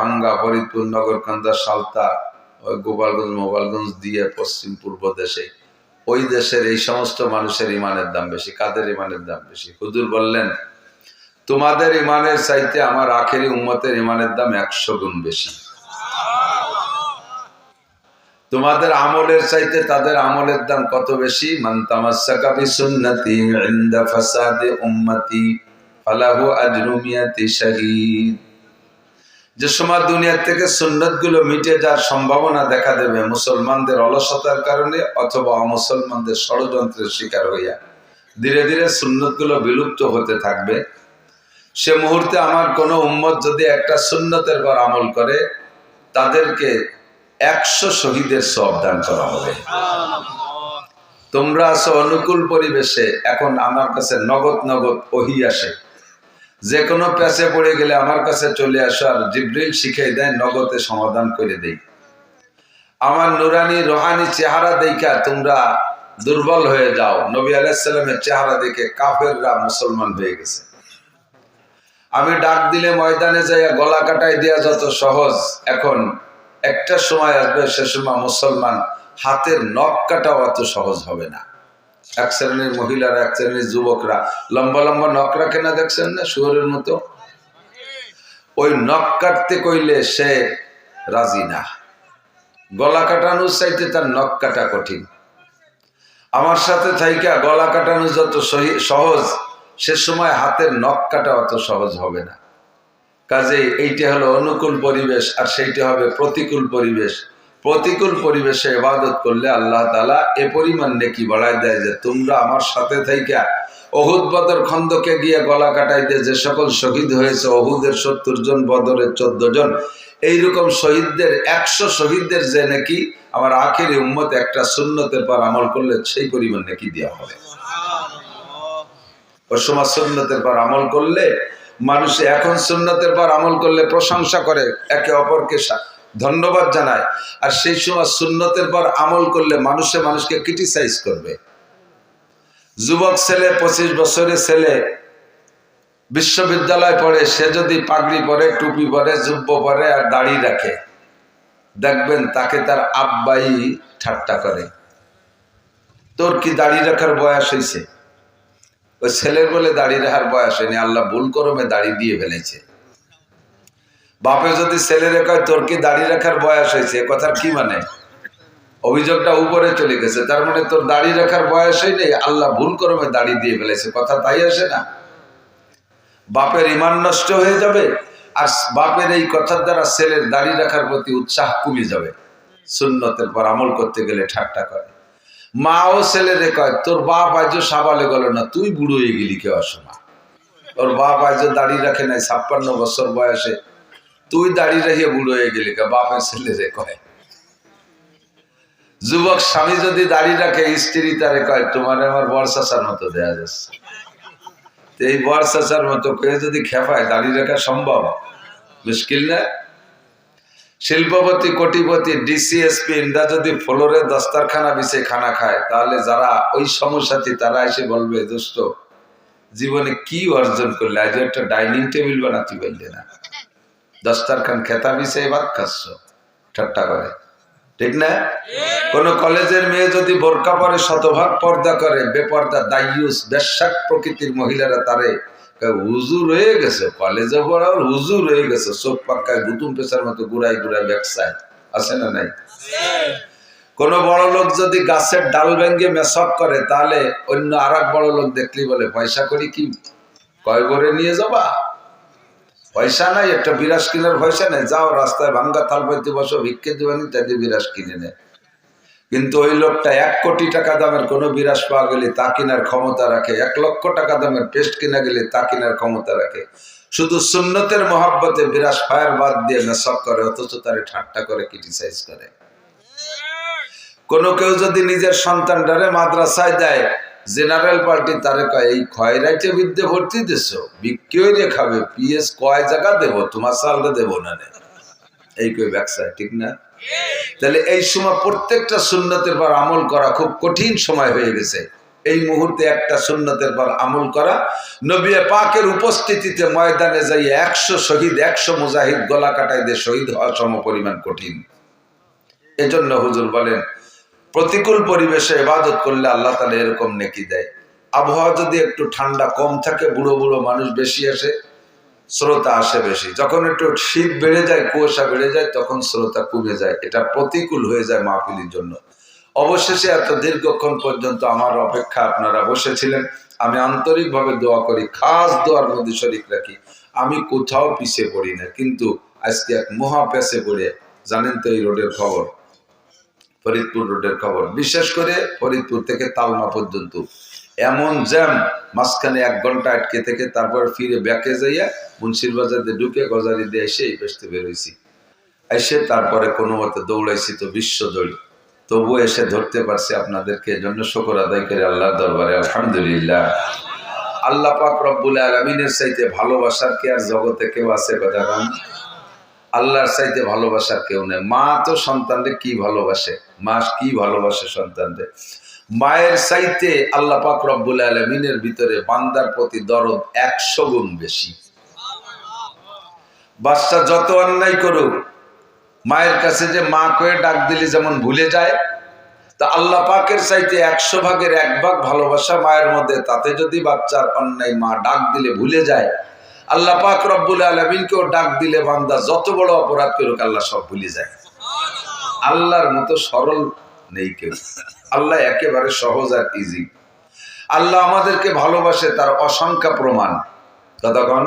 ভাঙ্গা ফরিদপুর নগরকান্দা সালতা ওই গোপালগঞ্জ, মোবাইলগঞ্জ দিয়ে পশ্চিম পূর্ব দেশে। ওই দেশের এই সমস্ত মানুষের ইমানের দাম বেশি। কাদের ইমানের দাম বেশি? হুজুর বললেন, তোমাদের ইমানের চাইতে আমার আখেরি উম্মতের ইমানের দাম একশো গুণ বেশি। তোমাদের আমলের চাইতে তাদের আমলের দাম কত বেশি? মান তামাসসাকা বিসুন্নতি ইনদা ফাসাদে উম্মতি, ফালাহু আজরু মিয়াতি শাহীদ। যে সময় দুনিয়ার থেকে সুন্নতগুলো মিটে যাওয়ার সম্ভাবনা দেখা দেবে মুসলমানদের অলসতার কারণে অথবা অমুসলমানদের ষড়যন্ত্রের শিকার হইয়া। ধীরে ধীরে সুন্নতগুলো বিলুপ্ত হতে থাকবে। সে মুহূর্তে আমার কোনো উম্মত যদি একটা সুন্নতের পর আমল করে, তাদেরকে একশো শহীদের সব দান করা হবে। তোমরা আছো অনুকূল পরিবেশে, এখন আমার কাছে নগদ নগদ ওহি আসে। যে কোনো প্যাসে পড়ে গেলে আমার কাছে চলে আসো আর জিব্রিল শিখিয়ে দেয়, নগদে সমাধান করে দেই। আমার নুরানি, রোহানি চেহারা দেখা তোমরা দুর্বল হয়ে যাও। নবী আলাইসাল্লামের চেহারা দেখে কাফেররা মুসলমান হয়ে গেছে। আমি ডাক দিলে ময়দানে যাইয়া গলা কাটাই দেওয়া যত সহজ। এখন একটা সময় আসবে, সে সময় মুসলমান হাতের নখ কাটাও অত সহজ হবে না। এক শ্রেণির মহিলারা, এক শ্রেণির যুবকরা। লম্বা লম্বা নখ রাখে না দেখছেন না? শুয়োরের মতো? ওই নখ কাটতে কইলে সে রাজি না। গলা কাটানোর চাইতে তার নখ কাটা কঠিন। আমার সাথে থাইকা গলা কাটানো যত সহি- সহজ, সে সময় হাতের নখ কাটা অত সহজ হবে না। কাজে এইটা হলো অনুকূল পরিবেশ, আর সেইটা হবে প্রতিকূল পরিবেশ। প্রতিকূল পরিবেশে ইবাদত করলে আল্লাহ তালা এ পরিমাণ নেকি বাড়ায় দেয় যে তোমরা আমার সাথে থাইকা। অহুদ বদর খন্দকে গিয়ে গলা কাটাইতে যে সকল শহীদ হয়েছে অহুদের সত্তর জন, বদরের চোদ্দ জন, এইরকম শহীদদের, একশো শহীদদের যে নাকি আমার আখেরি উম্মত একটা সুন্নতের পর আমল করলে সেই পরিমাণ নাকি দেওয়া হবে। ও সময় সুন্নতের পর আমল করলে, মানুষ এখন সুন্নতের পর আমল করলে প্রশংসা করে, একে অপরকে ধন্যবাদ জানায়। আর সেই সময় সুন্নতের পর আমল করলে মানুষে মানুষকে ক্রিটিসাইজ করবে। যুবক ছেলে, পঁচিশ বছরের ছেলে বিশ্ববিদ্যালয় পড়ে, সে যদি পাগড়ি পরে, টুপি পরে, জুব্ব পরে আর দাড়ি রাখে, দেখবেন তাকে তার আব্বাই ঠাট্টা করে। তোর কি দাড়ি রাখার বয়স হয়েছে ওই ছেলের বলে দাড়ি রাখার বয়স হয়নি, আল্লাহ ভুল করমে দাড়ি দিয়ে ফেলেছে। বাপে যদি ছেলেরে কয়, তোর কি দাড়ি রাখার বয়স হয়েছে? কথার কি মানে? অভিযোগটা উপরে চলে গেছে। তার মানে তোর দাড়ি রাখার বয়স হয়নি, আল্লাহ ভুল করমে দাড়ি দিয়ে ফেলেছে। কথা তাই আসে না। বাপের ইমান নষ্ট হয়ে যাবে আর বাপের এই কথার দ্বারা ছেলের দাড়ি রাখার প্রতি উৎসাহ কমে যাবে। সুন্নতের পর আমল করতে গেলে ঠাট্টা করে। মা ও ছেলেরে কয়, তোর বাপ আজ সাবালে গেল না, তুই বুড়ো হয়ে গেলি কেউ অসমা? ওর বাপ আজ দাড়ি রাখে নাই, ছাপ্পান্ন বছর বয়সে তুই দাড়ি রেখে বুড়ো হয়ে গেলি বাপের ছেলেরে কয়। যুবক স্বামী যদি দাড়ি রাখে, স্ত্রী তারে কয়, তোমার আমার বর্ষাচার মতো দেয়া যাচ্ছে। এই বর্ষাচার মতো কেউ যদি খেপায় দাড়ি রাখা সম্ভব? মুশকিল না? শিল্পপতি, কোটিপতি, ডিসিএসপি, ইন্দা যদি ফ্লোরে দস্তারখানা বিছে খানা খায়, তাহলে যারা ওই সমস্যাতে তারা এসে বলবে, দোস্ত, জীবনে কি অর্জন করলে? আজ একটা ডাইনিং টেবিল বানাতে পারলে না। দস্তারখান খেতা বিছে ভাত ঠাট্টা করে। ঠিক না? কোন কলেজের মেয়ে যদি বোরকা পরে শতভাগ পর্দা করে, বেপর্দা, দায়ুস বেশ্যাক প্রকৃতির মহিলারা তারে হুজুর হয়ে গেছে, কলেজে পড়াও হুজুর হয়ে গেছে, চোখ পাক্কায় গুতুম পেশার মতো গুড়াই গুড়াই ব্যবসায়। আছে না নাই? কোন বড় লোক যদি গাছের ডাল ভেঙ্গে মেসক করে, তাহলে অন্য আর বড় লোক দেখলি বলে, পয়সা করি কি? কয় করে নিয়ে যাবা? পয়সা নাই, একটা বিরাস কিনার পয়সা নেই। যাও, রাস্তায় ভাঙ্গা থাল পাইতে বসো, ভিক্ষে দিবানি তাদের বিরাস কিনে নেয় কিন্তু ওই লোকটা এক কোটি টাকা দামের কোনো বিরাস পাওয়া গেলে তা কেনার ক্ষমতা রাখে। এক লক্ষ টাকা দামের পেস্ট কিনা গেলে তা কেনার ক্ষমতা রাখে। শুধু সুন্নতের মহাব্বতে বিরাস ফায়ার বাদ দিয়ে মেসক করে, অথচ তারে ঠাট্টা করে ক্রিটিসাইজ করে। কোনো কেউ যদি নিজের সন্তান সন্তানটারে মাদ্রাসায় দেয় জেনারেল পার্টি তারে কয়, এই খয়রাইটে বিদ্যে ভর্তি দিস বিক্রয় খাবে, পিএস কয় জায়গা দেবো, তোমার সালটা দেবো না নে। এই কই ব্যবসায় ঠিক না? তাহলে এই সময় প্রত্যেকটা সুন্নতের পর আমল করা খুব কঠিন সময় হয়ে গেছে। এই মুহূর্তে একটা সুন্নতের পর আমল করা, নবী পাকের উপস্থিতিতে ময়দানে যাই একশো শহীদ, একশো মুজাহিদ গলা কাটাই দিয়ে শহীদ হওয়া সম পরিমাণ কঠিন। এজন্য হুজুর বলেন প্রতিকূল পরিবেশে ইবাদত করলে আল্লাহ তালা এরকম নেকি দেয়। আবহাওয়া যদি একটু ঠান্ডা কম থাকে, বুড়ো বুড়ো মানুষ বেশি আসে, শ্রোতা আসে বেশি। যখন একটু শীত বেড়ে যায়, কুয়াশা বেড়ে যায়, তখন শ্রোতা কমে যায়। এটা প্রতিকূল হয়ে যায় মাহফিলির জন্য। অবশেষে এত দীর্ঘক্ষণ পর্যন্ত আমার অপেক্ষা আপনারা বসেছিলেন। আমি আন্তরিকভাবে দোয়া করি, খাস দোয়ার মধ্যে শরিক রাখি। আমি কোথাও পিছিয়ে পড়ি না, কিন্তু আজকে এক মহা পড়ে, জানেন তো এই রোডের খবর। ফরিদপুর রোডের খবর। বিশেষ করে ফরিদপুর থেকে তালমা পর্যন্ত। এমন জ্যাম, মাঝখানে এক ঘণ্টা আটকে থেকে তারপর ফিরে ব্যাকে যাইয়া মুন্সির বাজারে ঢুকে গজারি দিয়ে এসে এই পেস্তে বেরোইছি এসে তারপরে কোনো মতে দৌড়াইছি তো বিশ্ব দৌড়ি। তবুও এসে ধরতে পারছি আপনাদেরকে, এজন্য শকর আদায় করে আল্লাহর দরবারে, আলহামদুলিল্লাহ। আল্লাহ পাক রব্বুল আলমিনের চাইতে ভালোবাসার কে আর জগতে কেউ আছে কথা আল্লাহর চাইতে ভালোবাসার কেউ নেই। মা তো সন্তানদের কি ভালোবাসে? মা কি ভালোবাসে সন্তানদের? মায়ের চাইতে আল্লাহ পাক রব্বুল আলমিনের ভিতরে বান্দার প্রতি দরদ একশো গুণ বেশি। বাচ্চা যত অন্যায় করুক, মায়ের কাছে যে মা কয়ে ডাক দিলে যেমন ভুলে যায়, তা আল্লাহ পাকের চাইতে একশো ভাগের এক ভাগ ভালোবাসা মায়ের মধ্যে, তাতে যদি বাচ্চার অন্যায় মা ডাক দিলে ভুলে যায়, আল্লাহ পাক রব্বুল আলমিনকেও ডাক দিলে বান্দা যত বড় অপরাধ করুক, আল্লাহ সব ভুলে যায়। আল্লাহর মতো সরল নেই কেউ। আল্লাহ একেবারে সহজ আর ইজি আল্লাহ আমাদেরকে ভালোবাসে, তার অসংখ্য প্রমাণ। ততক্ষণ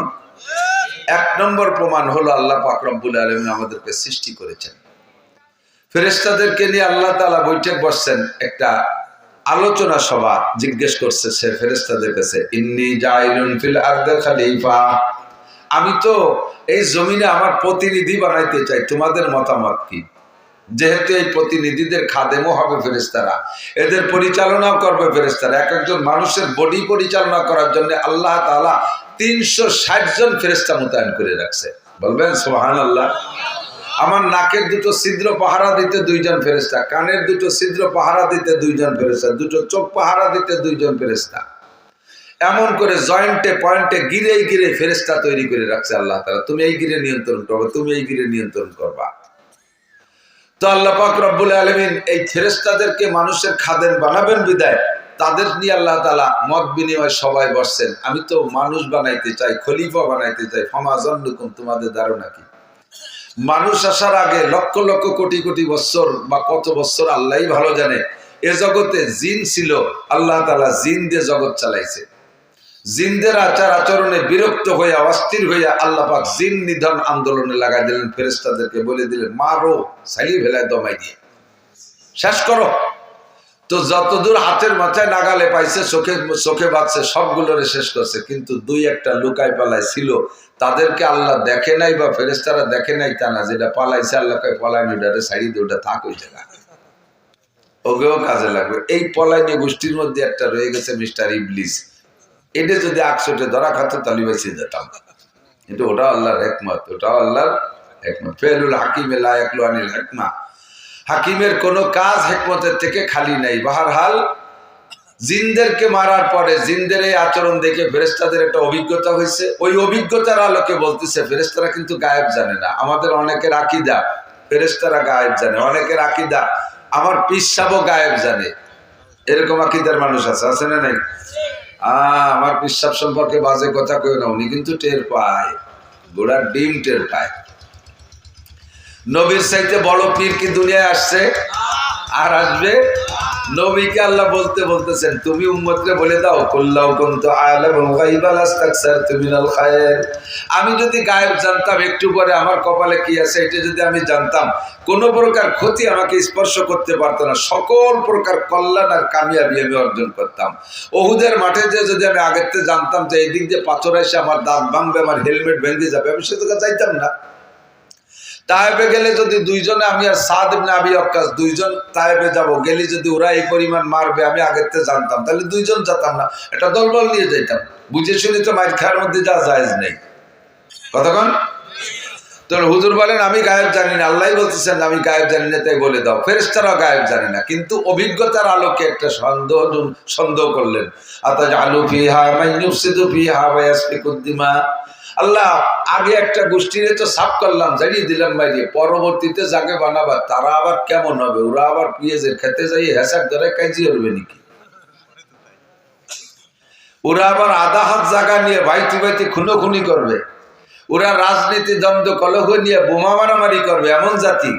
এক নম্বর প্রমাণ হলো আল্লাহ পাক রব্বুল আলমিন আমাদেরকে সৃষ্টি করেছেন। ফেরেস্তাদেরকে নিয়ে আল্লাহ তালা বৈঠক বসছেন, একটা আলোচনা সভা জিজ্ঞেস করছে সে ফেরেস্তাদের কাছে, ইন্নি খালিফা। আমি তো এই জমিনে আমার প্রতিনিধি বানাইতে চাই, তোমাদের মতামত কি? যেহেতু এই প্রতিনিধিদের খাদেমও হবে ফেরেস্তারা এদের পরিচালনাও করবে ফেরেস্তারা এক একজন মানুষের বডি পরিচালনা করার জন্য আল্লাহ তালা তিনশো ষাট জন ফেরেস্তা মোতায়েন করে রাখছে। বলবেন সোহান আল্লাহ আমার নাকের দুটো ছিদ্র পাহারা দিতে দুইজন ফেরেস্তা কানের দুটো ছিদ্র পাহারা দিতে দুইজন ফেরেস্তা দুটো চোখ পাহারা দিতে দুইজন ফেরেস্তা এমন করে জয়েন্টে, পয়েন্টে গিরে গিরে ফেরেস্তা তৈরি করে রাখছে আল্লাহ তালা তুমি এই গিরে নিয়ন্ত্রণ করবা, তুমি এই গিরে নিয়ন্ত্রণ করবা। তো আল্লাহ পাক রব্বুল আলমিন এই ফেরেস্তাদেরকে মানুষের খাদেন বানাবেন বিদায়। তাদের নিয়ে আল্লাহ তালা মত বিনিময় সবাই বসছেন। আমি তো মানুষ বানাইতে চাই, খলিফা বানাইতে চাই। ফমাজন তোমাদের ধারণা কি? মানুষ আসার আগে লক্ষ লক্ষ কোটি কোটি বছর বা কত বছর আল্লাহ ভালো জানে। এ জগতে জিন ছিল, আল্লাহ তালা জিন দিয়ে জগৎ চালাইছে। জিনদের আচার আচরণে বিরক্ত হইয়া, অস্থির হইয়া আল্লাহ পাক জিন নিধন আন্দোলনে লাগাই দিলেন ফেরেস্তাদেরকে বলে দিলেন, মারো, সাইলি ভেলায় দমাই দিয়ে। শেষ করো। তো যতদূর হাতের মাথায় নাগালে পাইছে, চোখে চোখে বাঁচছে সবগুলোরে শেষ করছে। কিন্তু দুই একটা লুকাই পালায় ছিল। তাদেরকে আল্লাহ দেখে নাই বা ফেরেস্তারা দেখে নাই তা না, যেটা পালাইছে আল্লাহকে পলায়নি ওটারে সাইড দিয়ে ওটা থাক ওই ওকেও কাজে লাগবে। এই পলাইনি গোষ্ঠীর মধ্যে একটা রয়ে গেছে মিস্টার ইবলিস। এটা যদি আকশোটে ধরা খাতো তাহলে বেঁচে যেতাম। কিন্তু ওটা আল্লাহর হেকমত, ওটাও আল্লাহর হেকমত। ফেলুল হাকিমে লায়াকলু আনিল হেকমা। হাকিমের কোনো কাজ হেকমতের থেকে খালি নাই। বাহারহাল জিনদেরকে মারার পরে জিনদের এই আচরণ দেখে ফেরেস্তাদের একটা অভিজ্ঞতা হয়েছে। ওই অভিজ্ঞতার আলোকে বলতেছে ফেরেস্তারা কিন্তু গায়েব জানে না। আমাদের অনেকের আকিদা ফেরেস্তারা গায়েব জানে। অনেকের আকিদা, আমার পিসাবও গায়েব জানে। এরকম আকিদার মানুষ আছে আছে না নাই? আমার পিসাব সম্পর্কে বাজে কথা কেউ না, উনি কিন্তু টের পায়। গোড়ার ডিম টের পায়। নবীর সাইতে বড় পীর কি দুনিয়ায় আসছে? আর আসবে? নবীকে আল্লাহ বলতে বলতেছেন, তুমি উম্মতকে বলে দাও কুল্লাউ কুনতু আমি যদি গায়েব জানতাম, একটু পরে আমার কপালে কি আছে এটা যদি আমি জানতাম, কোন প্রকার ক্ষতি আমাকে স্পর্শ করতে পারতো না। সকল প্রকার কল্যাণ আর কামিয়াবি আমি অর্জন করতাম। ওহুদের মাঠে যে যদি আমি আগের জানতাম যে এই দিক দিয়ে পাথর এসে আমার দাঁত ভাঙবে, আমার হেলমেট ভেঙে যাবে, আমি সেদিকে চাইতাম না। তায়েবে গেলে যদি দুইজনে, আমি আর সাদ আবি অক্কাস দুইজন তায়েবে যাব, গেলে যদি ওরা এই পরিমাণ মারবে, আমি আগের থেকে জানতাম। তাহলে দুইজন যেতাম না। এটা দলবল নিয়ে যাইতাম। বুঝে শুনে তো মাইর খাওয়ার মধ্যে যা জায়েজ নেই। কতক্ষণ তো হুজুর বলেন, আমি গায়েব জানি না। আল্লাহ বলতেছেন, আমি গায়েব জানি না, তাই বলে দাও। ফেরেস্তারাও গায়েব জানে না। কিন্তু অভিজ্ঞতার আলোকে একটা সন্দেহ সন্দেহ করলেন। আতাজ আলু ফিহা মাইনুফসিদু ফিহা ওয়াসফিকুদ্দিমা আল্লাহ, আগে একটা গোষ্ঠীরে তো সাফ করলাম জানিয়ে দিলাম বাইরে। পরবর্তীতে যাকে বানাবার তারা আবার কেমন হবে? ওরা আবার পিঁয়াজের খেতে যাই হেসার ধরে কাজি করবে নাকি? ওরা আবার আধা হাত জায়গা নিয়ে বাইতি বাইতি খুনো খুনি করবে। ওরা রাজনীতি, দ্বন্দ্ব, কলহ নিয়ে বোমা মারামারি করবে, এমন জাতি।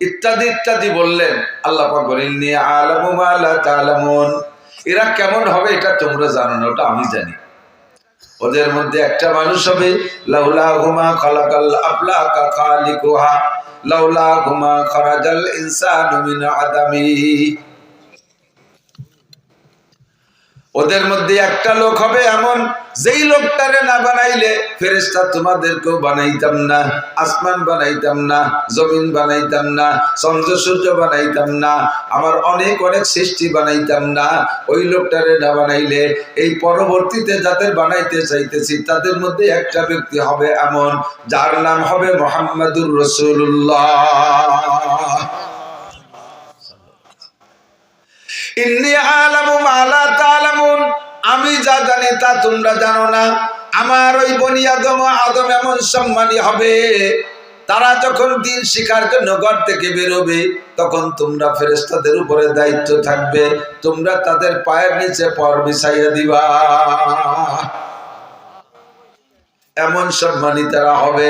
ইত্যাদি ইত্যাদি বললেন আল্লাহ পাক বলেন নিয়ে আলামুন এরা কেমন হবে এটা তোমরা জানো না, ওটা আমি জানি। ওদের মধ্যে একটা মানুষ হবে লাউলা হুমা খালাকাল আফলাকা খালিকুহা লাউলা ঘুমা খরাজাল ইনসানু মিন আদামি। ওদের মধ্যে একটা লোক হবে এমন, যেই লোকটারে না বানাইলে ফেরেস্তা তোমাদেরকেও বানাইতাম না, আসমান বানাইতাম না, জমিন বানাইতাম না চন্দ্র সূর্য বানাইতাম না, আমার অনেক অনেক সৃষ্টি বানাইতাম না, ওই লোকটারে না বানাইলে এই পরবর্তীতে যাদের বানাইতে চাইতেছি, তাদের মধ্যে একটা ব্যক্তি হবে এমন, যার নাম হবে মোহাম্মদুর রসুল্লাহ আমি যা জানি তা তোমরা জানো না। আমার ওই বনি আদম আদম এমন সম্মানী হবে। তারা যখন দিন শিকার জন্য ঘর থেকে বেরোবে, তখন তোমরা ফেরেস্তাদের উপরে দায়িত্ব থাকবে। তোমরা তাদের পায়ের নিচে পর বিছাইয়া দিবা। এমন সম্মানী তারা হবে।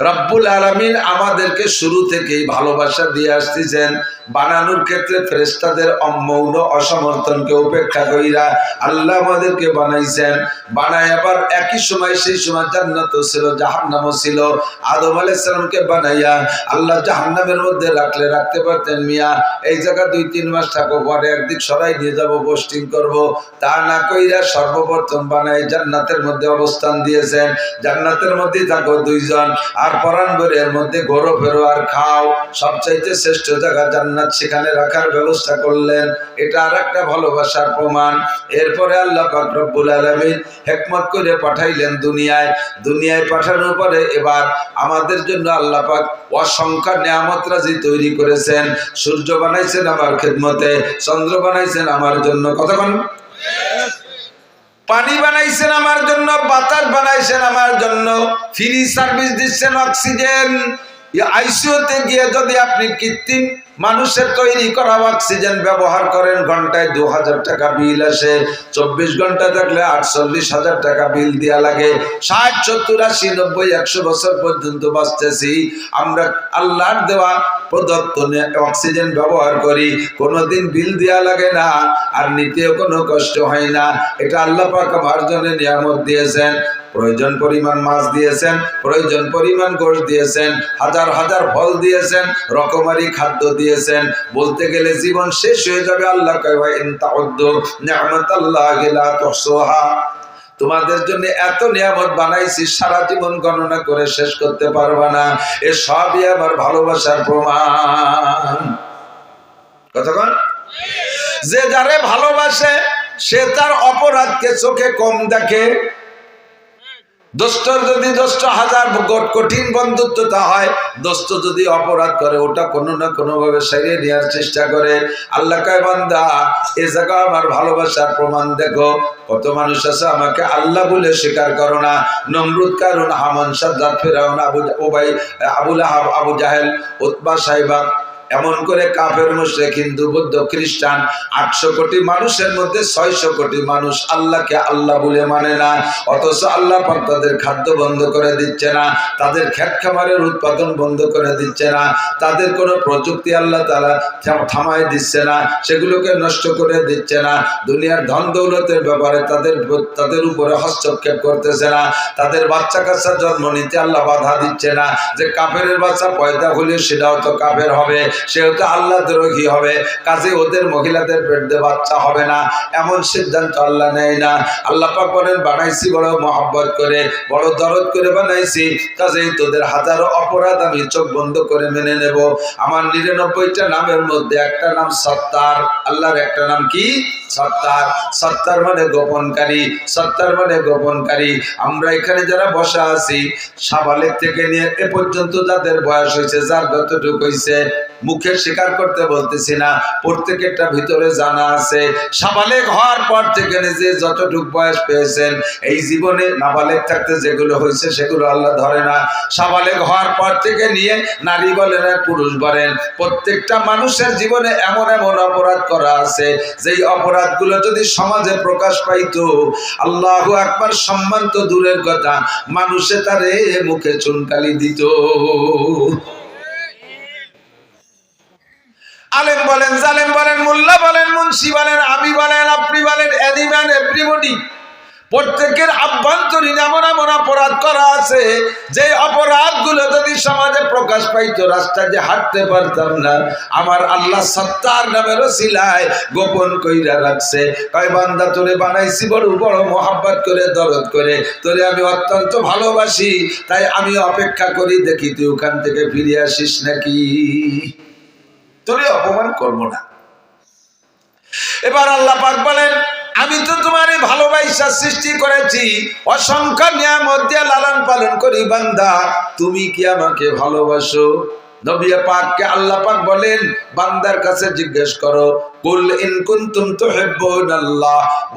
রব্বুল আলমিন আমাদেরকে শুরু থেকেই ভালোবাসা দিয়ে আসতেছেন। বানানোর ক্ষেত্রে ফেরেস্তাদের অমৌন অসমর্থনকে উপেক্ষা কইরা আল্লাহ আমাদেরকে বানাইছেন। বানায় আবার একই সময় সেই সময় জান্নাত ছিল জাহান্নামও ছিল। আদম আলাইসালামকে বানাইয়া আল্লাহ জাহান্নামের মধ্যে রাখলে রাখতে পারতেন মিয়া। এই জায়গা দুই, তিন মাস থাকো, পরে একদিক সরাই নিয়ে যাব পোস্টিং করব। তা না কইরা সর্বপ্রথম বানাই জান্নাতের মধ্যে অবস্থান দিয়েছেন। জান্নাতের মধ্যে থাকো দুইজন। আর পরাণ এর মধ্যে ঘোরো ফেরো আর খাও। সবচাইতে শ্রেষ্ঠ জায়গা জান্নাত, সেখানে রাখার ব্যবস্থা করলেন। এটা আর একটা ভালোবাসার প্রমাণ। এরপরে আল্লাহ রব্বুল আলামিন হেকমত করে পাঠাইলেন দুনিয়ায়। দুনিয়ায় পাঠানোর পরে এবার আমাদের জন্য আল্লাহ পাক অসংখ্য নিয়ামত রাজি তৈরি করেছেন। সূর্য বানাইছেন আমার খেদমতে, চন্দ্র বানাইছেন আমার জন্য। কতক্ষণ পানি বানাইছেন আমার জন্য, বাতাস বানাইছেন আমার জন্য, ফ্রি সার্ভিস দিচ্ছেন অক্সিজেন। আইসিউতে গিয়ে যদি আপনি কৃত্রিম মানুষের তৈরি করা অক্সিজেন ব্যবহার করেন, ঘন্টায় দু হাজার টাকা বিল আসে। চব্বিশ ঘণ্টা থাকলে আটচল্লিশ হাজার টাকা বিল দেওয়া লাগে। ষাট, সত্তর, আশি, নব্বই, একশো বছর পর্যন্ত বাঁচতেছি। আমরা আল্লাহর দেওয়া প্রদত্ত অক্সিজেন ব্যবহার করি। কোনোদিন বিল দেওয়া লাগে না, আর নিতেও কোনো কষ্ট হয় না। এটা আল্লাহ পাক আমার জন্য নিয়ামত দিয়েছেন। প্রয়োজন পরিমাণ মাছ দিয়েছেন, প্রয়োজন পরিমাণ গোশ দিয়েছেন, হাজার হাজার ফল দিয়েছেন, রকমারি খাদ্য দিয়েছেন। বলতে গেলে জীবন শেষ হয়ে যাবে। আল্লাহ তোমাদের জন্য এত নিয়ামত বানাইছি, সারা জীবন গণনা করে শেষ করতে পারবা না। এ সবই আমার ভালোবাসার প্রমাণ। কতক্ষণ? যে যারে ভালোবাসে, সে তার অপরাধকে চোখে কম দেখে। দোস্তর যদি দোস্ত হাজার কঠিন বন্ধুত্বতা হয়, দোস্ত যদি অপরাধ করে, ওটা কোনো না কোনোভাবে সারিয়ে নেওয়ার চেষ্টা করে। আল্লাহ কায়, বান্দা, এ জায়গা আমার ভালোবাসার প্রমাণ দেখো। কত মানুষ আছে আমাকে আল্লাহ বলে স্বীকার করো না। নমরুদ কারণ হামান সাদ্দাত ফেরাউন, আবু ওবাই আবুল আহাব, আবু জাহেল উৎবা সাহেবা এমন করে কাফের মুশরিক, হিন্দু, বৌদ্ধ, খ্রিস্টান, আটশো কোটি মানুষের মধ্যে ছয়শো কোটি মানুষ আল্লাহকে আল্লাহ বলে মানে না। অথচ আল্লাহ পাক তাদের খাদ্য বন্ধ করে দিচ্ছে না, তাদের খেত খামারের উৎপাদন বন্ধ করে দিচ্ছে না, তাদের কোনো প্রযুক্তি আল্লাহ তারা থামায় দিচ্ছে না, সেগুলোকে নষ্ট করে দিচ্ছে না। দুনিয়ার ধন দৌলতের ব্যাপারে তাদের তাদের উপরে হস্তক্ষেপ করতেছে না, তাদের বাচ্চা কাচ্চা জন্ম নিতে আল্লাহ বাধা দিচ্ছে না। যে কাফের বাচ্চা পয়দা হলে সেটাও তো কাফের হবে। সেহেতু আল্লাহ দ্রোহী হবে। কাজে ওদের মহিলাদের পেটে বাচ্চা হবে না। এমন সিদ্ধান্ত আল্লাহ নেয় না। আল্লাহ পাক বলেন, বানাইছি বড় মহব্বত করে, বড় দরদ করে বানাইছি। কাজেই তোদের হাজারো অপরাধ আমি চোখ বন্ধ করে মেনে নেব। আমার নিরানব্বইটা নামের মধ্যে একটা নাম সত্তার, আল্লাহর একটা নাম কি? সত্তার সত্তার মানে গোপনকারী, সত্তার মানে গোপনকারী। আমরা এখানে যারা বসা আছি সাবালেক থেকে নিয়ে এ পর্যন্ত যাদের বয়স হয়েছে, যার যতটুকু হয়েছে, মুখে স্বীকার করতে বলতেছি না, প্রত্যেকেরটা ভিতরে জানা আছে। সাবালেক হওয়ার পর থেকে নিজে যতটুক বয়স পেয়েছেন, এই জীবনে নাবালেক থাকতে যেগুলো হয়েছে, সেগুলো আল্লাহ ধরে না। সাবালেক হওয়ার পর থেকে নিয়ে নারী বলেন আর পুরুষ বলেন। প্রত্যেকটা মানুষের জীবনে এমন এমন অপরাধ করা আছে, যেই অপরাধগুলো যদি সমাজে প্রকাশ পাইত, আল্লাহ একবার সম্মান তো দূরের কথা, মানুষে তারে মুখে চুনকালি দিত। আলেম বলেন, জালেম বলেন, মোল্লা বলেন, মুন্সি বলেন আমি বলেন আপনি বলেন এনিম্যান এভরিবডি প্রত্যেকের আভ্যন্তরীণ এমন এমন অপরাধ করা আছে যে অপরাধগুলো যদি সমাজে প্রকাশ পাইতো, রাস্তায় যে হাঁটতে পারতাম না। আমার আল্লাহ সত্তার নামের শিলায় গোপন কইরা রাখছে। কয়, বান্দা, তোরে বানাইছি বড় বড় মোহাব্বত করে, দরদ করে। তোরে আমি অত্যন্ত ভালোবাসি, তাই আমি অপেক্ষা করি, দেখি তুই ওখান থেকে ফিরে আসিস নাকি? তোরে অপমান করব না। এবার আল্লাহ পাক বলেন আমি তো তোমার এই ভালোবাসা সৃষ্টি করেছি। অসংখ্য নিয়ামত দিয়ে লালন পালন করি বান্দা। তুমি কি আমাকে ভালোবাসো? নবিয়া পাককে আল্লাহ পাক বলেন, বান্দার কাছে জিজ্ঞেস করো কুল ইন কুনতুম তুহিব্বুন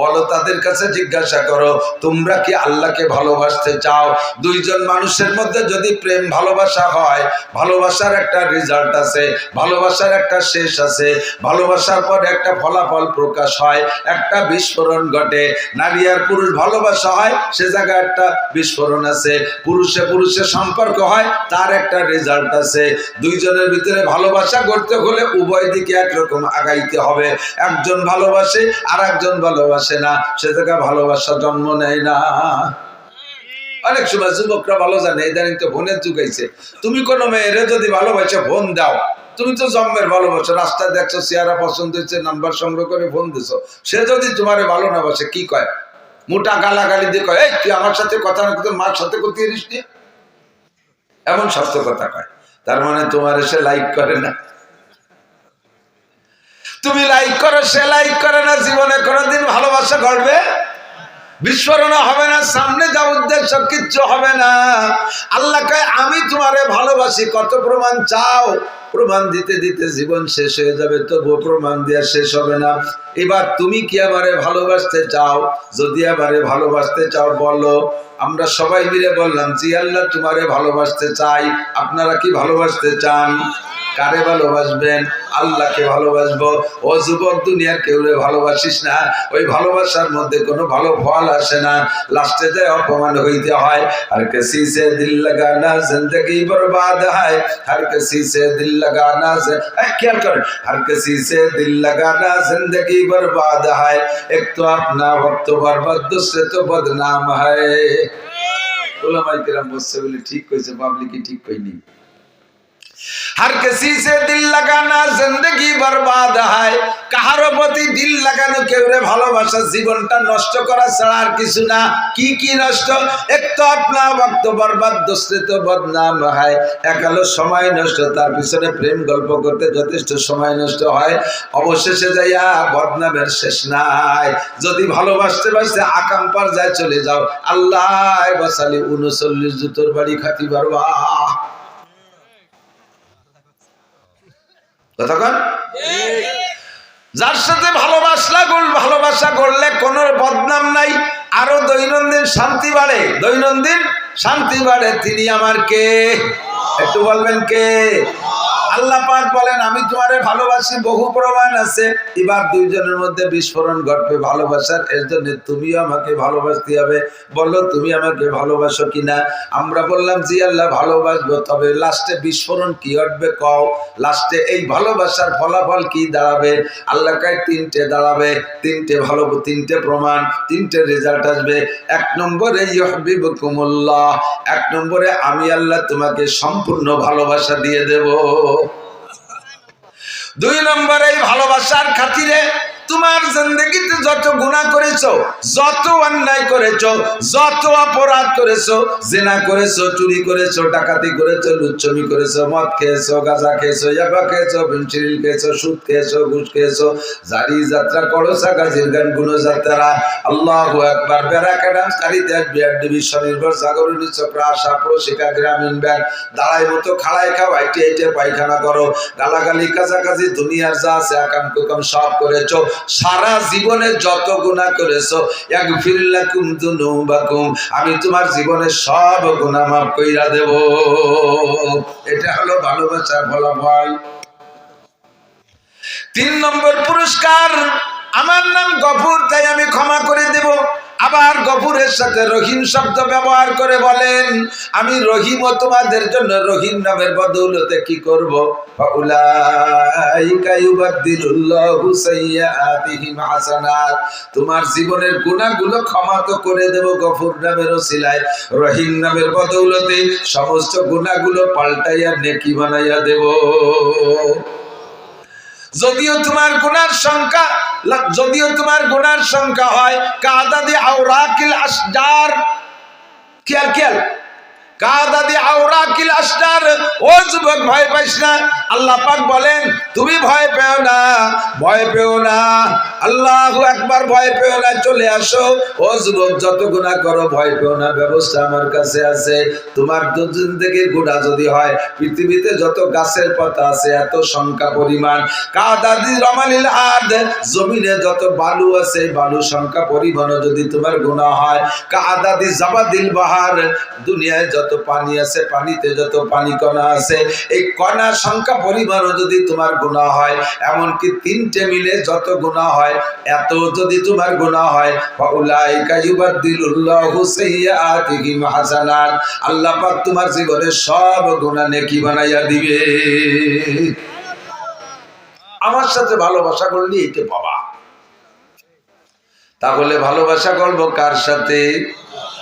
বলো তাদের কাছে জিজ্ঞাসা করো, তোমরা কি আল্লাহকে ভালোবাসতে চাও? দুইজন মানুষের মধ্যে যদি প্রেম ভালোবাসা হয়, ভালোবাসার একটা রেজাল্ট আছে, ভালোবাসার একটা শেষ আছে, ভালোবাসার পর একটা ফলাফল প্রকাশ হয়, একটা বিস্ফোরণ ঘটে, নারী আর পুরুষ ভালোবাসা হয়, সে জায়গায় একটা বিস্ফোরণ আছে, পুরুষে পুরুষের সম্পর্ক হয়, তার একটা রেজাল্ট আছে। দুইজনের ভিতরে ভালোবাসা করতে হলে উভয় দিকে একরকম আগাইতে হবে। একজন ভালোবাসে আর একজন ভালোবাসে না। সে জায়গায় ভালোবাসা জন্ম নেয় না। অনেক সময় যুবকরা ভালো জানে, ইদানিং তো বোনের যুগাইছে তুমি কোনো মেয়েরে যদি ভালোবাসে, ফোন দাও। তুমি তো জন্মের ভালোবাসো, রাস্তায় দেখছ, চেহারা পছন্দ হচ্ছে নাম্বার সংগ্রহ করে ফোন দিছো। সে যদি তোমারে ভালো না বাসে, কি কয়? মোটা গালাগালি দিয়ে কয়, এই, তুই আমার সাথে কথা না তোর মার সাথে করতে পারিস নি?" এমন সত্য কথা কয়। তার মানে তোমার সে লাইক করে না। তুমি লাইক করো, সে লাইক করে না, জীবনে কোনোদিন ভালোবাসা ঘটবে বিস্ফোরণ হবে না, সামনে যা উদ্দেশ্য, কিচ্ছু হবে না। আল্লাহ কয়, আমি তোমারে ভালোবাসি, কত প্রমাণ চাও? প্রমাণ দিতে দিতে জীবন শেষ হয়ে যাবে, তবুও প্রমাণ দেওয়া শেষ হবে না। এবার তুমি কি আমারে ভালোবাসতে চাও? যদি আমারে ভালোবাসতে চাও, বলো। আমরা সবাই মিলে বললাম, জি আল্লাহ, তোমারে ভালোবাসতে চাই। আপনারা কি ভালোবাসতে চান? কারে ভালোবাসবেন? আল্লাহকে ভালোবাসবো। ও যুবক, দুনিয়ার কেউ ভালোবাসিস না। ওই ভালোবাসার মধ্যে কোনো ভালো ফল আসে না। লাস্টে যে অপমান হইতে হয় আর কেসি সে দিল লাগানা জিন্দগি বরবাদ হয়। আর কেসি সে দিল লাগানা খেয়াল করেন। আর কেসি সে দিল লাগানা জিন্দগি বরবাদ হয়। এক তো আপনা ভক্ত বরবাদ, দুসরে তো বদনাম হয়। ওলামাই কেরাম বলে ঠিক কইছে, পাবলিকই ঠিক কইনি। हर किसी से दिल लगाना जिंदगी बर्बाद है কাহারো প্রতি দিল লাগানো কেউ রে ভালোবাসা জীবনটা নষ্ট করা ছাড়া আর কিছু না কি কি নষ্ট এক তো আপনা ভক্ত বরবাদ দোষে তো বদনাম হয় একালো সময় নষ্ট তার পিছনে প্রেম গল্প করতে যথেষ্ট সময় নষ্ট হয় অবশেষে যাইয়া বদনামের শেষ নাই যদি ভালোবাসতে বাসতে আকাম পার যায় চলে যাও আল্লাহ বসালি উনচল্লিশ জুতোর বাড়ি খাতি কতক্ষণ যার সাথে ভালোবাসলা ভালোবাসা করলে কোনো বদনাম নাই। আরও দৈনন্দিন শান্তি বাড়ে। দৈনন্দিন শান্তি বাড়ে। তিনি আমার কে? একটু বলবেন কে? আল্লাহ পাক বলেন, আমি তোমারে ভালোবাসি, বহু প্রমাণ আছে। এবার দুইজনের মধ্যে বিস্ফোরণ ঘটবে ভালোবাসার, এর জন্য তুমিও আমাকে ভালোবাসতে হবে। বলল তুমি আমাকে ভালোবাসো কিনা? আমরা বললাম, জি আল্লাহ, ভালোবাসবো। তবে লাস্টে বিস্ফোরণ কি ঘটবে কও? লাস্টে এই ভালোবাসার ফলাফল কি দাঁড়াবে? আল্লাহ কায়, তিনটে দাঁড়াবে। তিনটে ভালো, তিনটে প্রমাণ, তিনটে রেজাল্ট আসবে। এক নম্বরে ইহবিবকুমুল্লাহ এক নম্বরে আমি আল্লাহ তোমাকে সম্পূর্ণ ভালোবাসা দিয়ে দেব। দুই নম্বর এই ভালোবাসার খাতিরে তোমার জিন্দগিতে যত গুনাহ করেছ, যত অন্যায় করেছ, যত অপরাধ করেছ, জেনা করেছ, চুরি করেছ, ডাকাতি করেছ, লুচ্ছমি করেছ, মদ খেয়েছো, গাঁজা খেয়েছো, ইয়াবা খেয়েছো পেন্সিল খেয়েছো, সুদ খেয়েছো, ঘুষ খেয়েছো, জারি যাত্রা করো সাকাজির গান গুণ যাত্রা আল্লাহ একবার ব্যারাকা ডান্স কারিতে বিআর ডিভিশন নির্ভর সাগরণী চক্র আশা প্রশিকা গ্রামীণ ব্যাংক দাঁড়াই মতো খাড়াই খাও, আইটি আইটে পায়খানা করো, গালাগালি কাছাকাছি দুনিয়ার যা আছে, আকাম কুকাম সব করেছ সারা জীবনে যত গুণা করেছ এক আমি তোমার জীবনে সব গুণা মাফ কইরা দেব। এটা হলো ভালোবাসার ফলাফল তিন নম্বর পুরস্কার, আমার নাম গফুর, তাই আমি ক্ষমা করে দেব। আবার গফুরের সাথে রহিম শব্দ ব্যবহার করে বলেন, আমি রহিম তোমাদের জন্য রহিম নামের বদৌলতে কি করব? তোমার জীবনের গুনাহগুলো ক্ষমা তো করে দেব গফুর নামের ওসিলায়। রহিম নামের বদৌলতে সমস্ত গুনাহগুলো পাল্টাইয়া নেকি বানাইয়া দেব। যদিও তোমার গুনার সংখ্যা যদিও তোমার গুনার সংখ্যা হয় কাদাদি আওরাকিল আসজার খেয়াল খেয়াল। ভয় পাইস না। আল্লাহ বলেন, তুমি ভয় পেও না, ভয় পেও না। আল্লাহ একবার ভয় পেও না। চলে আসো। ও যত করো, ভয় পেও না। ব্যবস্থা আমার কাছে আছে। তোমার জিন্দগির গুণা যদি হয়, পৃথিবীতে যত গাছের পাতা আছে, এত সংখ্যা পরিমাণ। কাদাদি রমালিল আদ, জমিনে যত বালু আছে বালু সংখ্যা পরিমাণও যদি তোমার গুণা হয়। কাদাদি জাবাদিল বাহার, দুনিয়ায় যত পানি আছে, পানিতে যত পানি কণা আছে, এই কণা সংখ্যা পরিমাণও যদি তোমার গুণা হয়, এমনকি তিনটে মিলে যত গুণা হয়, এত যদি তোমার গুণা হয় আল্লাহ পাক তোমার জীবনে সব গুনাহ নেকি বানাইয়া দিবে। আমার সাথে ভালোবাসা করলে এইটা পাবা তাহলে ভালোবাসা করব কার সাথে?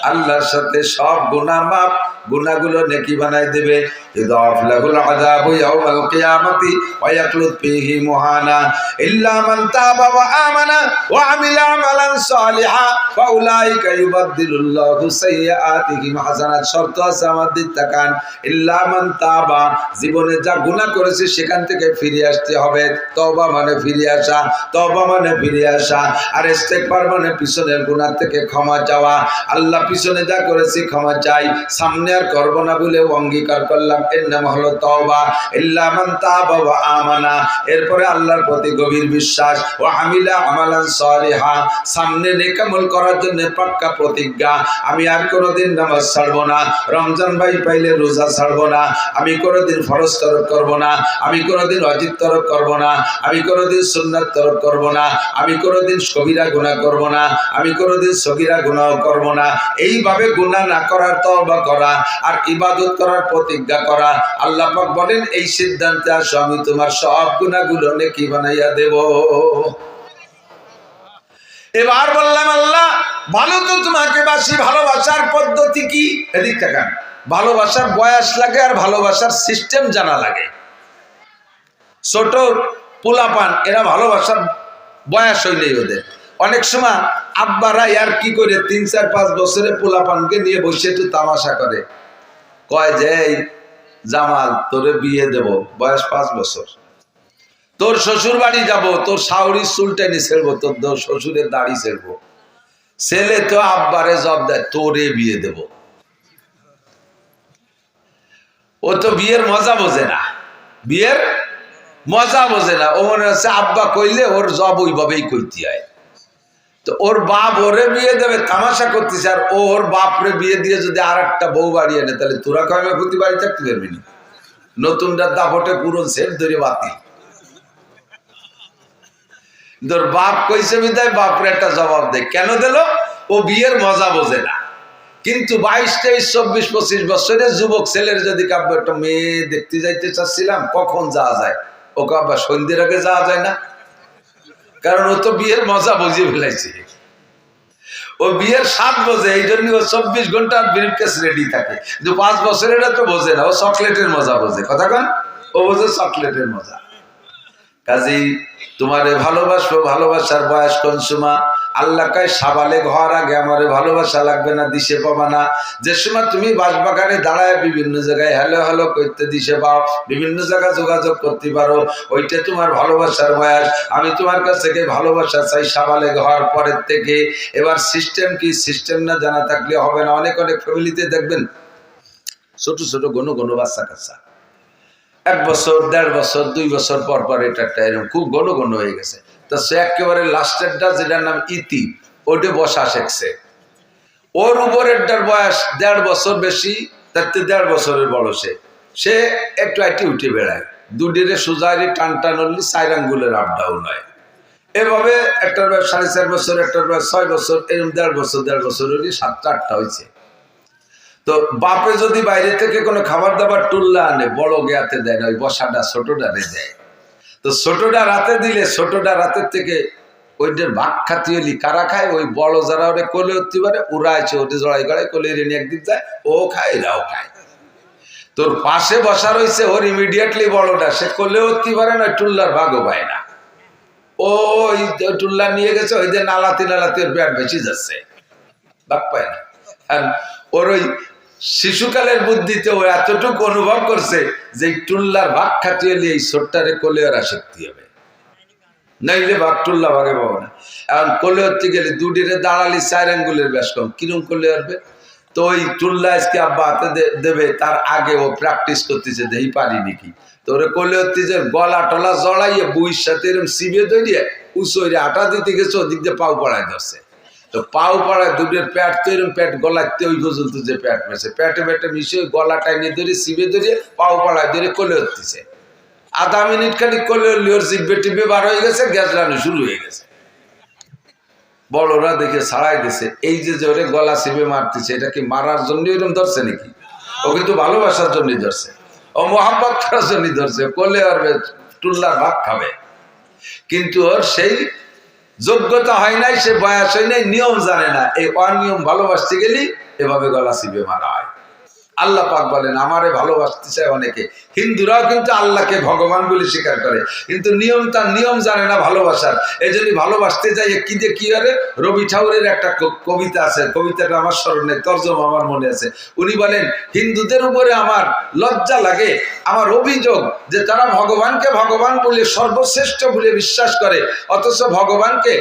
আল্লাহর সাথে সব গুনাহ মাপ গুনাহগুলো নেকি বানাই দেবে। মান তাবা ওয়া আমানা ওয়া আমিলা আমালান সালিহা ফাউলাইকা ইউবাদদিলুল্লাহু সাইয়্যাতিহিম হাসানাত শর্ত আছে আমার দিক তাকান ইল্লা মান তাবা জীবনে যা গুনাহ করেছে সেখান থেকে ফিরে আসতে হবে। তওবা মানে ফিরে আসা, তওবা মানে ফিরে আসা। আর ইস্তেগফার মানে পিছনের গুনাহ থেকে ক্ষমা চাওয়া। আল্লাহ পিছনে যা করেছি ক্ষমা চাই। সামনে আর করব না বলে অঙ্গীকার করলাম। এরপরে আল্লাহর প্রতি গভীর বিশ্বাস ও আমিলা আমালান সালিহা। সামনে নেকামল করার জন্য পাক্কা প্রতিজ্ঞা, আমি আর কোনোদিন নামাজ ছাড়বো না, রমজান ভাই পাইলে রোজা ছাড়বো না, আমি কোনোদিন ফরজ তরক করব না, আমি কোনোদিন অজিত তরক করব না, আমি কোনোদিন সুন্নাত তরক করব না, আমি কোনোদিন সবিরা গুনাহ করব না, আমি কোনোদিন সগিরা গুনাহ করব না। এইভাবে গুনাহ না করার তওবা করা আর ইবাদত করার প্রতিজ্ঞা করা। আল্লাহ বলেন, এই সিদ্ধান্তে আসো, আমি তোমার সব গুনাহগুলো নেকি বানাইয়া দেব। এবার বললাম, আল্লাহ, ভালো তো তোমাকে বাসি, ভালোবাসার পদ্ধতি কি? এদিক তাকান। ভালোবাসার বয়স লাগে আর ভালোবাসার সিস্টেম জানা লাগে। ছোট পোলাপান, এরা ভালোবাসার বয়স হইলেই ওদের। অনেক সময় আব্বারা আর কি করে তিন, চার, পাঁচ বছরে পোলাপানকে নিয়ে বসে একটু তামাশা করে। কয় যে জামাল, তোরে বিয়ে দেব। বয়স পাঁচ বছর। তোর শ্বশুর বাড়ি যাব, তোর শাওরির চুলটানি ছেড়বো, তোর শ্বশুরের দাড়ি ছেড়বো। ছেলে তো আব্বারে জব দেয়, তোরে বিয়ে দেব। ও তো বিয়ের মজা বোঝে না। বিয়ের মজা বোঝে না। ও মনে হচ্ছে, আব্বা কইলে ওর জব ওইভাবেই কইতে হয়। তো ওর বাপ ওরে বিয়ে দেবে, তামাশা করতেছে, আর ওর বাপরে বিয়ে দিয়ে যদি আর একটা বউ বাড়ি আনে, তাহলে তোরা কয়মে প্রতি বাড়ি থাকতে পারবি না? নতুনটা দাপটে পুরো সেট ধরে বাতিল তোর বাপ কইছে বিদায়, বাপরে একটা জবাব দেয় কেন দিল? ও বিয়ের মজা বোঝে না। কিন্তু বাইশ, তেইশ, চব্বিশ, পঁচিশ বছরের যুবক ছেলের যদি কাব্য একটা মেয়ে দেখতে যাইতে চাচ্ছিলাম, কখন যাওয়া যায়? ও কাব্বা সন্ধ্যের আগে যাওয়া যায় না? কারণ ও তো বিয়ের মজা বুঝিয়ে ফেলাইছে। ও বিয়ের সাত বোঝে এই জন্য ও চব্বিশ ঘণ্টা ব্রিফ কেস রেডি থাকে। কিন্তু পাঁচ বছর এটা তো বোঝে না, ও চকলেটের মজা বোঝে। কথা কন? ও বোঝে চকলেটের মজা। কাজেই তোমারে ভালোবাসবো, ভালোবাসার বয়স কোন সময় আল্লাহ কয়, সাবালে ঘর আগে আমারে ভালোবাসা লাগবে না, দিশে পাবা না। যে সময় তুমি বাসবাগানে দাঁড়ায় বিভিন্ন জায়গায় হ্যালো হ্যালো করতে দিশে পাও, বিভিন্ন জায়গায় যোগাযোগ করতে পারো, ওইটা তোমার ভালোবাসার বয়স। আমি তোমার কাছ থেকে ভালোবাসা চাই সাবালে ঘর পরের থেকে। এবার সিস্টেম কি? সিস্টেম না জানা থাকলে হবে না। অনেক অনেক ফ্যামিলিতে দেখবেন, ছোট ছোট গনো গনো বাচ্চা কাচ্চা। এক বছর, দেড় বছর, দুই বছর পর পর এটা একটা এরকম খুব ঘন ঘন হয়ে গেছে। তো সে একেবারে লাস্টেরটা যেটার নাম ইতি ওটা বসা শেখছে। ওর উপরেরটার বয়স দেড় বছর বেশি, তার দেড় বছরের বড় সে। সে একটু আইটি উঠে বেড়ায়। দুটিরে সুজারি টান টান হলি চার আঙ্গুলের আপ ডাউন হয়। এভাবে একটার বয়স সাড়ে চার বছর, একটার বয়স ছয় বছর, এরকম দেড় বছর দেড় বছর হলি সাতটা, আটটা হয়েছে তো বাপে যদি বাইরে থেকে কোনো খাবার দাবার টুল্লা আনে, বড় গেয়াতে দেয় না, ওই বসাটা, ছোটটারে দেয়। তো ছোটটা রাতে দিলে, ছোটটা রাতের থেকে ওইটার ভাগ খাতি হলি, কারা খায়? ওই বড় যারা ওরে কোলে উঠতে পারে, ওরা আছে ওটা জড়াই গড়াই, কোলে রেনে একদিন যায়, ও খায়, এরাও খায়। তোর পাশে বসা রয়েছে ওর ইমিডিয়েটলি বড়টা, সে কোলে উঠতে পারে না, টুল্লার ভাগও পায় না। ও ওই টুল্লা নিয়ে গেছে, ওই যে নালাতি নালাতি ওর পেট বেশি যাচ্ছে। ভাগ পায় না। আর ওর ওই শিশুকালের বুদ্ধিতে ও এতটুকু অনুভব করছে যে টুল্লার ভাগ খাটিয়ে নিয়ে এই ছোট্টারে কোলে ওরা শক্তি হবে। নাইলে ভাগ টুল্লা ভাগে পাবো না। এখন কোলে হতে গেলে দুডিরে দাঁড়ালি চার আঙ্গুলের ব্যাস কম। কিরম কোলে আসবে তো ওই টুল্লা আজকে আব্বা হাতে দেবে, তার আগে ও প্র্যাকটিস করতেছে দেই পারি নাকি? তো ওরে কোলে হতে যে গলা টলা জড়াইয়ে বুইয়ের সাথে এরকম সিবে ধরিয়ে, উঁচু আটা দিতে গেছে, ওদিক দিয়ে পাও পড়ায় ধরছে। তো পাও পাড়ায় দুটোর প্যাট তো এরকম প্যাট গলাতে ওই পর্যন্ত যে প্যাট মেছে প্যাটে প্যাটে মিশে গলা টাইনে ধরে সিবে ধরে পাও পাড়ায় ধরে কোলে হতেছে আধা মিনিট খালি কোলে হলি ওর জিব্বে টিপে বার হয়ে গেছে গ্যাস রানো শুরু হয়ে গেছে। বড়রা দেখে ছাড়াই দিছে, এই যে জোরে গলা সিবে মারতেছে, এটা কি মারার জন্য এরকম ধরছে নাকি? ও কিন্তু ভালোবাসার জন্যই ধরছে। ও মোহাম্মত করার জন্যই ধরছে, কোলে আর টুল্লার ভাগ খাবে। কিন্তু ওর সেই যোগ্যতা হয় নাই, সে বয়স হয় নাই, নিয়ম জানে না। এই অনিয়ম ভালোবাসতে গেলি এভাবে গলা সিবে মারা হয়। আল্লাহ পাক বলেন, আমারে ভালোবাসতে চায় অনেকে। হিন্দুরাও কিন্তু আল্লাহকে ভগবান বলে স্বীকার করে। কিন্তু নিয়ম তার নিয়ম জানে না ভালোবাসার। এই জন্য ভালোবাসতে যাই কি যে কি আরে রবি ঠাকুরের একটা কবিতা আছে। কবিতাটা আমার স্মরণে তর্জমা আমার মনে আছে। উনি বলেন, হিন্দুদের উপরে আমার লজ্জা লাগে, আমার অভিযোগ যে তারা ভগবানকে ভগবান বলে সর্বশ্রেষ্ঠ বলে বিশ্বাস করে, অথচ ভগবানকে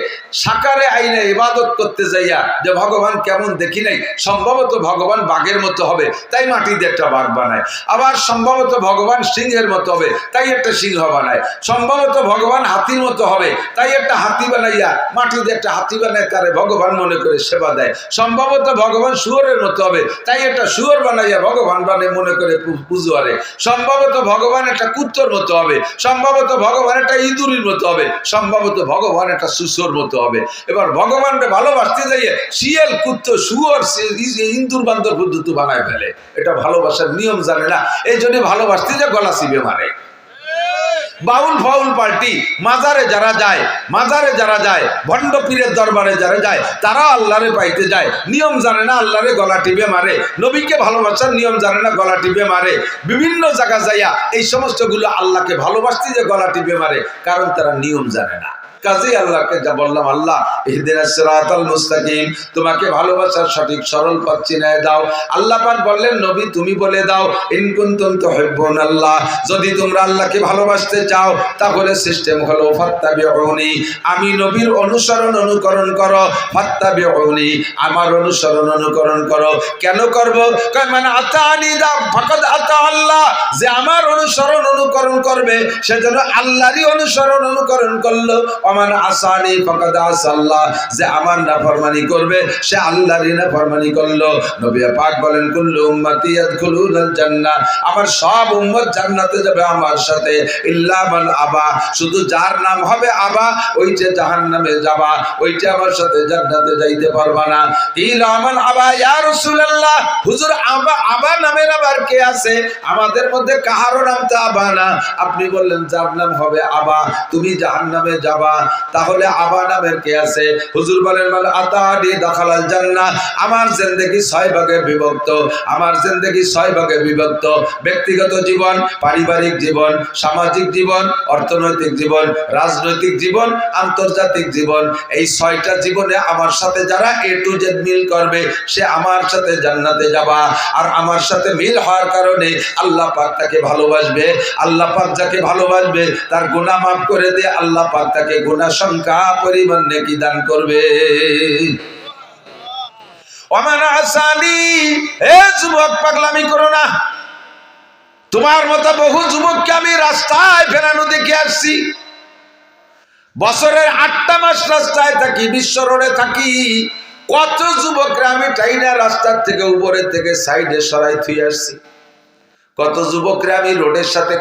সাকারে আইনে ইবাদত করতে যাইয়া যে ভগবান কেমন দেখি নাই, সম্ভবত ভগবান বাঘের মতো হবে, তাই মাটি দিয়ে একটা বাঘ বানায়। আবার সম্ভবত ভগবান সিংহের মতো হবে, তাই একটা সিংহ বানায়। সম্ভবত ভগবান হাতির মতো হবে, তাই একটা হাতি বানাইয়া মাটিতে একটা হাতি বানায়, তারে ভগবান মনে করে সেবা দেয়। সম্ভবত ভগবান শুয়োরের মতো হবে, তাই একটা শুয়োর বানাইয়া ভগবান বানে মনে করে পুজো আরে সম্ভবত ভগবান একটা কুত্তর মতো হবে, সম্ভবত ভগবান একটা ইঁদুরির মতো হবে, সম্ভবত ভগবান একটা সুসোর মতো হবে। এবার ভগবানকে ভালোবাসতে যাইয়ে শিয়াল কুত্ত শুয়োর ইন্দুর বান্দর পদ্ধতি বানায় ফেলে। এটা ভালোবাসার নিয়ম জানে না, এই জন্য ভালোবাসতে যে গলা সিবে মারে। বাউল ফাউল পার্টি, মাজারে যারা যায়, মাজারে যারা যায়, ভণ্ড পীরের দরবারে যারা যায়, তারা আল্লাহরে পাইতে যায়। নিয়ম জানে না আল্লাহরে গলা টিপে মারে। নবীকে ভালোবাসার নিয়ম জানে না গলা টিপে মারে। বিভিন্ন জায়গা যাইয়া এই সমস্তগুলো আল্লাহকে ভালোবাসতে যে গলা টিপে মারে, কারণ তারা নিয়ম জানে না। কাজে আল্লাহকে যা বললাম, আল্লাহ মুস্তাকিম, তোমাকে ভালোবাসার সঠিক সরল পথ চিনায় দাও। আল্লাহ পাক বললেন, নবী, তুমি বলে দাও, ইন কুনতুম তুহিব্বুন আল্লাহ যদি তোমরা আল্লাহকে ভালোবাসতে চাও, তাহলে সিস্টেম হলো, ফাত্তাবিউনি, আমি নবীর অনুসরণ অনুকরণ করো, ফাত্তাবিউনি, আমার অনুসরণ অনুকরণ করো। কেন করব? কয় মানে আতানি দা, ফাকাদ আতা আল্লাহ, যে আমার অনুসরণ অনুকরণ করবে সে যেন আল্লাহরই অনুসরণ অনুকরণ করল। অমান আসানি ফাকাদ আসাল্লাহ। যে আমার নাফরমানি করবে, সে আল্লাহরই নাফরমানি করল। নবী পাক বলেন, কুল্লু উম্মতি ইয়াদখুলুনাল জান্নাহ। আমার সব উম্মত জান্নাতে যাবে আমার সাথে। ইল্লা মান আবা। শুধু যার নাম হবে আবা ওইটা জাহান্নামে যাবা, ওইটা আমার সাথে জান্নাতে যাইতে পারবা না। ইলা মান আবা, ইয়া রাসূলুল্লাহ। হুজুর, আবা আবা নামের আবার কে আছে? আমাদের মধ্যে কাহারও নাম তো আবা না। আপনি বললেন, যার নাম হবে আবা, তুমি জাহান্নামে যাবা। তাহলে আবা নামের কে আছে? হুজুর বলেন মানে আতাডি দাখালাল জান্নাহ। আমার জিন্দেগি ছয় ভাগে বিভক্ত। আমার জিন্দেগি ছয় ভাগে বিভক্ত। ব্যক্তিগত জীবন, পারিবারিক জীবন, সামাজিক জীবন, অর্থনৈতিক জীবন, রাজনৈতিক জীবন, আন্তর্জাতিক জীবন। এই ছয়টা জীবনে আমার সাথে যারা এ টু জেড মিল করবে, সে আমার সাথে জান্নাতে যাবা। আর আমার সাথে মিল হওয়ার কারণে আল্লাহ পাক তাকে ভালোবাসবে। আল্লাহ পাক যাকে ভালোবাসবে, তার গুণা মাফ করে দিয়ে আল্লাহ পাক তাকে গুনাহ সংখ্যা পরিমাণ নেকি দান করবে। ওমান আসানি এ যুবক পাগলামি করো তোমার মতো বহু যুবককে আমি রাস্তায় ফেরানো দেখে আসছি। বছরের আটটা মাস রাস্তায় থাকি, বিশ্ব রোডে থাকি। কত যুবকরা আমি টাইনা রাস্তার থেকে উপরে থেকে সাইডে সরাই থুই আসছি। কত যুবকরা আমি রোডের সাথে